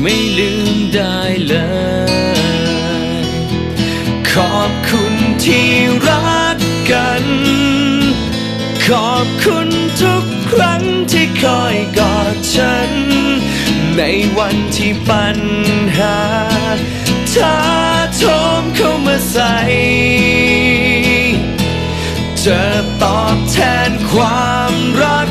ไม่ลืมได้เลย ขอบคุณที่รักกัน ขอบคุณทุกครั้งที่คอยกอดฉัน ในวันที่ปัญหาท้าโถมเข้ามาใส่จะตอบแทนความรัก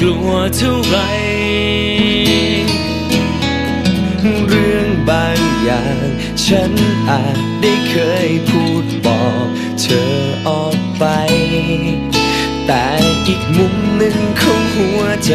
กลัวเท่าไร เรื่องบางอย่าง ฉันอาจได้เคยพูดบอกเธอออกไป แต่อีกมุมหนึ่งของหัวใจ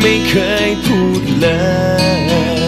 ไม่เคยพูดเลย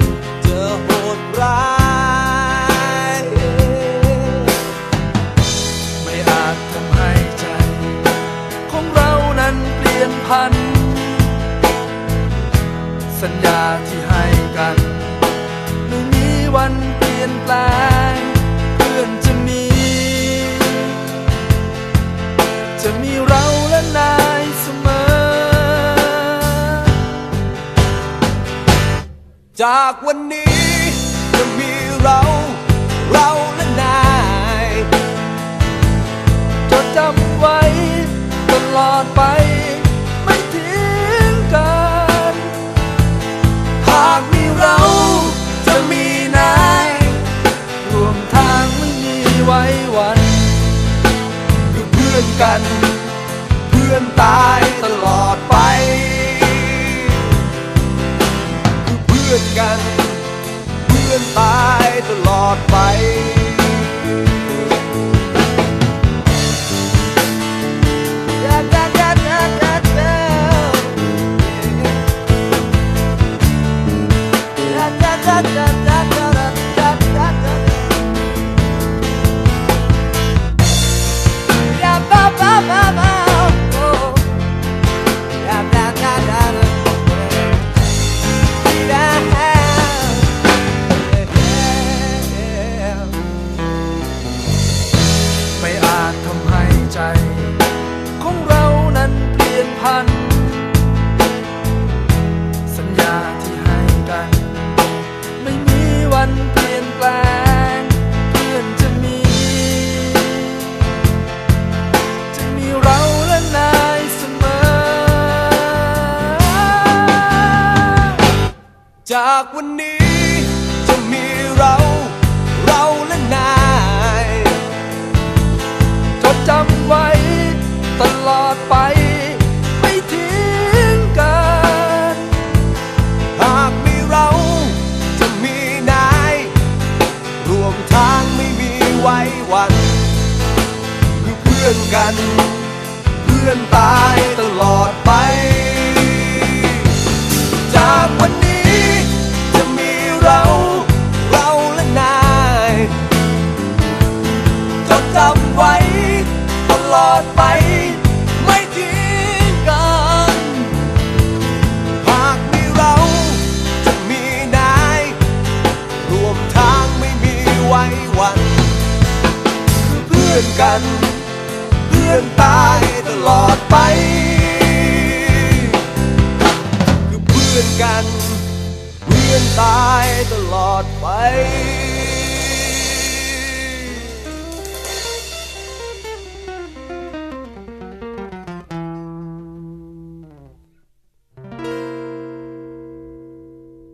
วันเปลี่ยนแปลงเพื่อนจะมี จะมีเราและนายเสมอ จากวันนี้ พื่อนตายตลอดไป Yeah. วันเปลี่ยนแปลงเพื่อนจะมี จะมีเราและนายเสมอ จากวันนี้จะมีเรา เราและนายจดจำไว้ตลอดไป กัน เพื่อนตายตลอดไป จากวันนี้จะมีเราเราและนายจดจำไว้ตลอดไปไม่ทิ้งกัน ลอดไป คือเพื่อนกัน เพื่อนตายตลอดไป